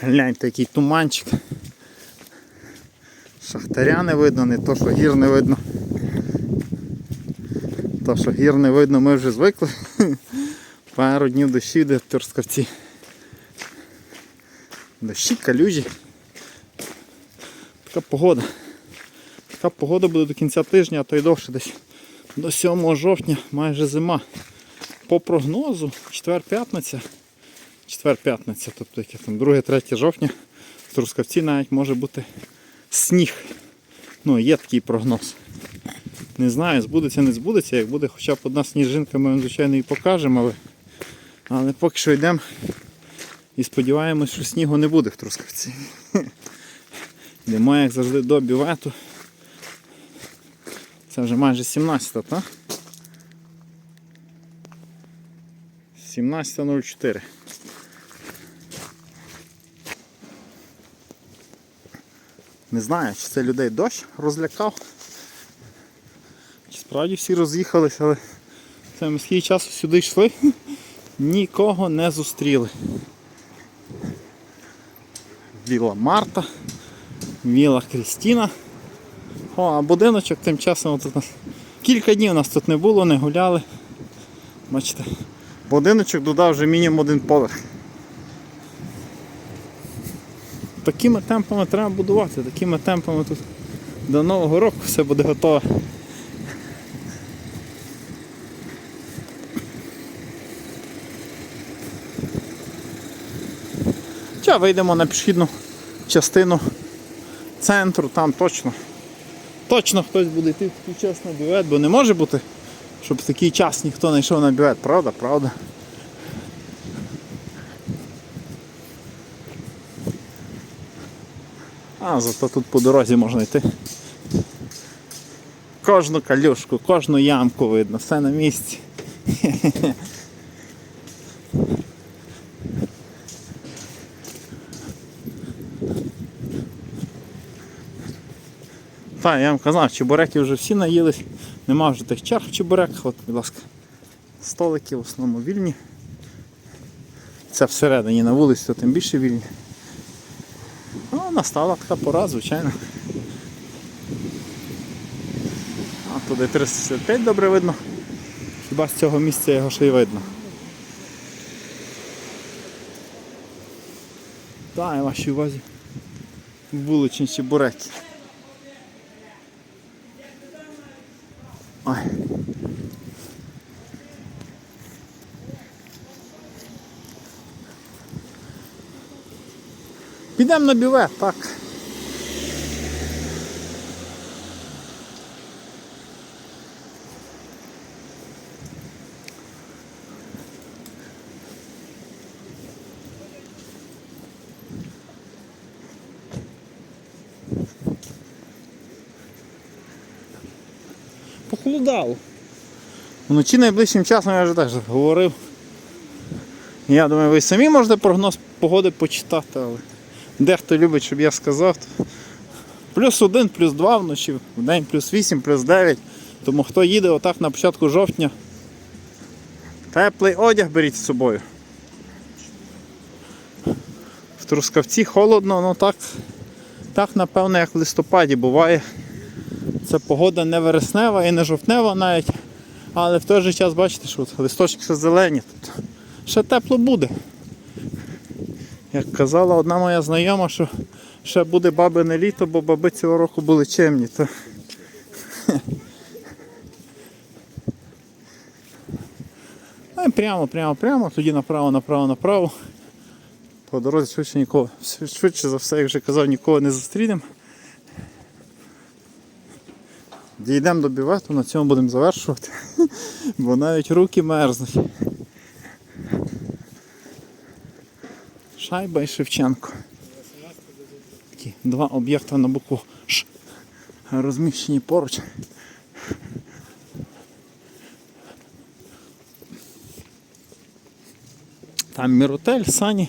Гляньте, який туманчик. Шахтаря не видно, не то, що гір не видно. То, що гір не видно, ми вже звикли. Пару днів дощів де в Торскавці. Дощі, калюжі. Така погода. Така погода буде до кінця тижня, а то й довше десь. До 7 жовтня майже зима. По прогнозу, четвер-п'ятниця. Четвер-п'ятниця, тобто яке там 2-3 жовтня, в Трускавці навіть може бути сніг. Ну, є такий прогноз. Не знаю, збудеться, не збудеться. Як буде хоча б одна сніжинка, ми вам, звичайно, і покажемо, але, але поки що йдемо і сподіваємось, що снігу не буде в Трускавці. Йдемо, як завжди, до бювету. Це вже майже 17, так? 17.04. Не знаю, чи це людей дощ розлякав. Чи справді всі роз'їхалися, але це ми скільки часу сюди йшли, нікого не зустріли. Віла Марта, Віла Крістіна. О, а будиночок тим часом тут кілька днів нас тут не було, не гуляли. Бачите, будиночок додав вже мінімум один поверх. Такими темпами треба будувати, такими темпами тут до Нового року все буде готове. Ча вийдемо на пішохідну частину центру, там точно. Точно хтось буде йти в такий час на бювет, бо не може бути, щоб в такий час ніхто не йшов на бювет, правда, правда. А, зато тут по дорозі можна йти. Кожну калюшку, кожну ямку видно, все на місці. Так, я вам казав, чебуреки вже всі наїлись, нема вже тих черг в чебуреках, от, будь ласка, столики в основному вільні. Це всередині на вулиці, то тим більше вільні. Ну, настала така пора, звичайно. А туди 365 добре видно. Хіба з цього місця його ще й видно. Так, і вашій увазі. Вуличні чебуреки. Ой. Підемо на бювет, так. Похолодало. Вночі найближчим часом я вже теж говорив. Я думаю, ви самі можете прогноз погоди почитати, але дехто любить, щоб я сказав. Плюс один, плюс два вночі, в день плюс вісім, плюс дев'ять. Тому хто їде отак на початку жовтня, теплий одяг беріть з собою. В Трускавці холодно, ну так, так напевно, як в листопаді буває. Це погода не вереснева і не жовтнева навіть. Але в той же час бачите, що листочки ще зелені. Тут ще тепло буде. Як казала одна моя знайома, що ще буде бабине літо, бо баби цього року були чемні. То... Прямо, прямо, прямо, тоді направо, направо, направо. По дорозі швидше нікого. Швидше за все, як вже казав, нікого не зустрінемо. Дійдемо до бювету, на цьому будемо завершувати, бо навіть руки мерзнуть. Шайба і Шевченко. Такі два об'єкти на букву Ш розміщені поруч. Там міротель, сані.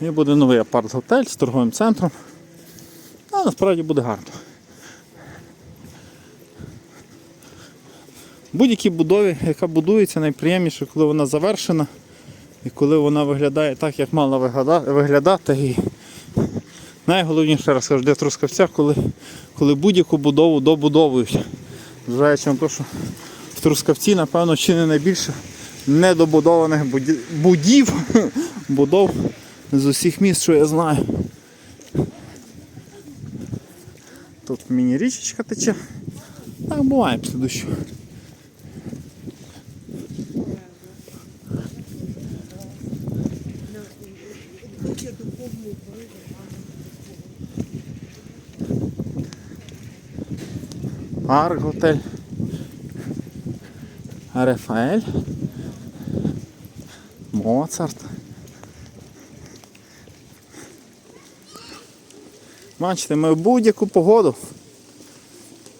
І буде новий апарт-готель з торговим центром. А насправді буде гарно. будь-якій будові, яка будується, найприємніше, коли вона завершена. І коли вона виглядає так, як мала виглядати, найголовніше раз кажу, для трускавця, коли, коли будь-яку будову добудовують. Зважаючи на те, що в Трускавці, напевно, чи не найбільше недобудованих будів, будов з усіх міст, що я знаю. Тут міні-річечка тече. Так буває після дощу. Арк готель. Рафаель. Моцарт. Бачите, ми в будь-яку погоду.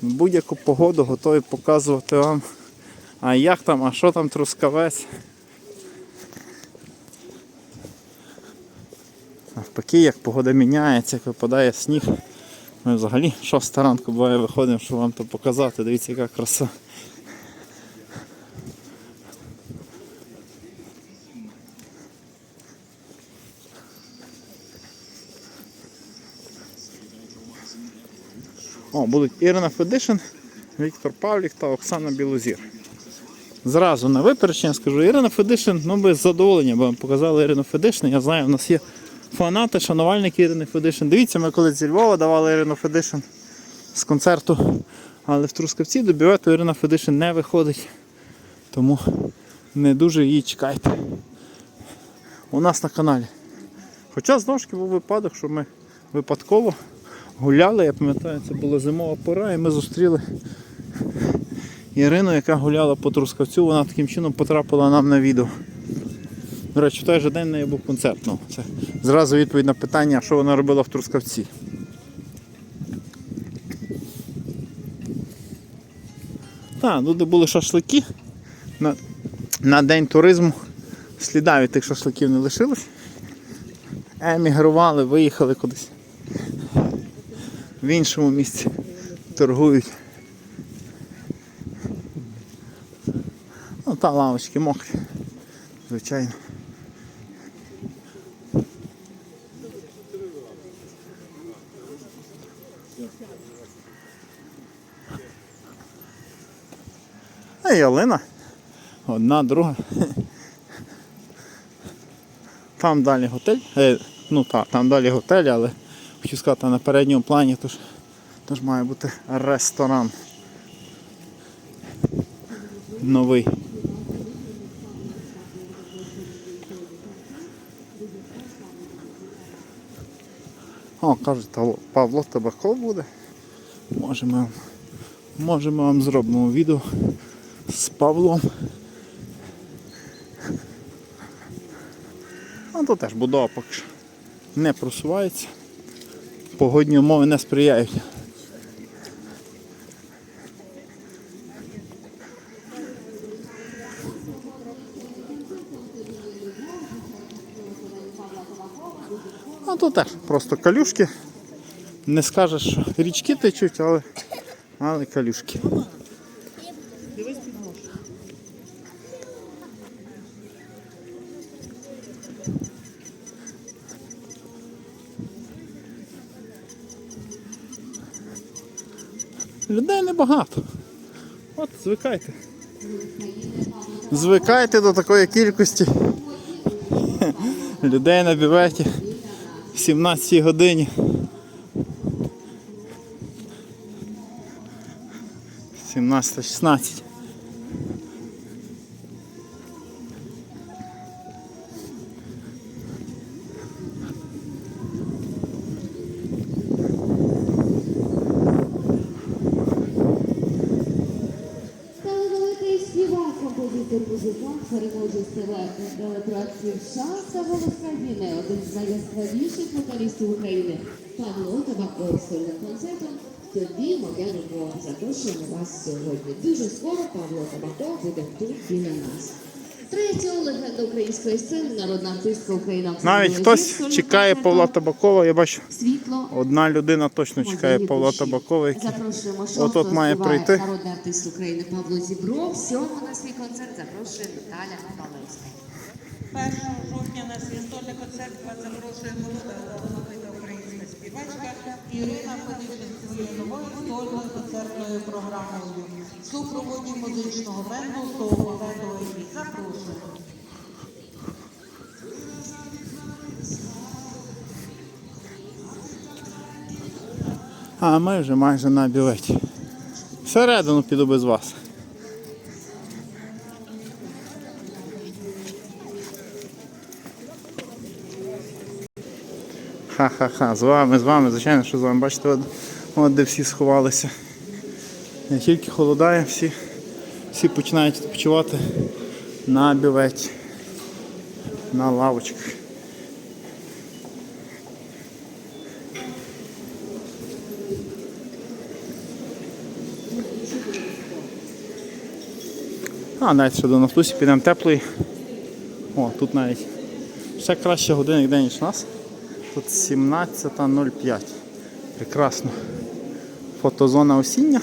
В будь-яку погоду готові показувати вам. А як там, а що там трускавець. Навпаки, як погода міняється, як випадає сніг. Ми взагалі шоста ранку буває виходимо, щоб вам то показати. Дивіться, яка краса. О, будуть Ірина Федишин, Віктор Павлік та Оксана Білозір. Зразу на випередження скажу, Ірина Федишин, ну без задоволення, бо показали Ірину Федишин. Я знаю, в нас є фанати, шанувальники Ірини Федишин. Дивіться, ми колись зі Львова давали Ірину Федишин з концерту. Але в Трускавці до бювету Ірина Федишин не виходить. Тому не дуже її чекайте. У нас на каналі. Хоча знову ж таки був випадок, що ми випадково гуляли, я пам'ятаю, це була зимова пора, і ми зустріли Ірину, яка гуляла по Трускавцю, вона таким чином потрапила нам на відео. До речі, в той же день в неї був концерт. Ну, це зразу відповідь на питання, що вона робила в Трускавці. Так, тут були шашлики на, на день туризму. Сліда від тих шашликів не лишилось. Емігрували, виїхали кудись. В іншому місці торгують. Ну, та лавочки мокрі, звичайно. А ялина. Одна, друга. Там далі готель. Е, ну так, там далі готель, але хочу сказати на передньому плані, тож, тож має бути ресторан. Новий. Кажуть, Павло- Табаков буде. Може ми, може ми вам зробимо відео з Павлом. А то теж будова поки що не просувається. Погодні умови не сприяють. А то теж просто калюшки. Не скажеш, що річки течуть, але, але калюшки. Людей небагато. От звикайте. Звикайте до такої кількості людей на бюветі 17 годині. 17-16. Телепроектів «Шанса голос країни», один з найяскравіших вокалістів України, Павло Табаков з сольним концертом «Тобі моя любов». Запрошуємо вас сьогодні. Дуже скоро Павло Табаков буде тут біля нас. Третього легенда української сцени, народна артистка України. Оксана Навіть хтось чекає Павла Табакова, я бачу. Світло Одна людина точно чекає Павла. Табакова, який Запрошуємо от-от має прийти. народний артист України Павло Зібров. Сьомого на свій концерт запрошує Наталя Малевська. 1 жовтня на свістольника церква запрошує молода талановита українська співачка Ірина Федишин своєю новою сольною концертною програмою. В супроводі музичного бенду «Соло бенду «Ельві». Запрошую. А ми вже майже на білеті. Всередину піду без вас. Ха-ха-ха, з вами, з вами, звичайно, що з вами. Бачите, от, от де всі сховалися. Не тільки холодає, всі, всі починають відпочивати на бюветі, на лавочках. А, навіть ще до Нафтусі підемо теплий. О, тут навіть ще краще годинник день, ніж у нас. Тут 17.05. Прекрасно. Фотозона осіння.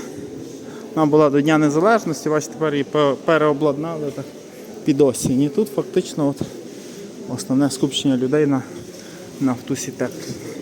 Вона була до Дня Незалежності, бачите, тепер її переобладнали так, під осінь. І тут фактично от основне скупчення людей на, на Нафтусі теплі.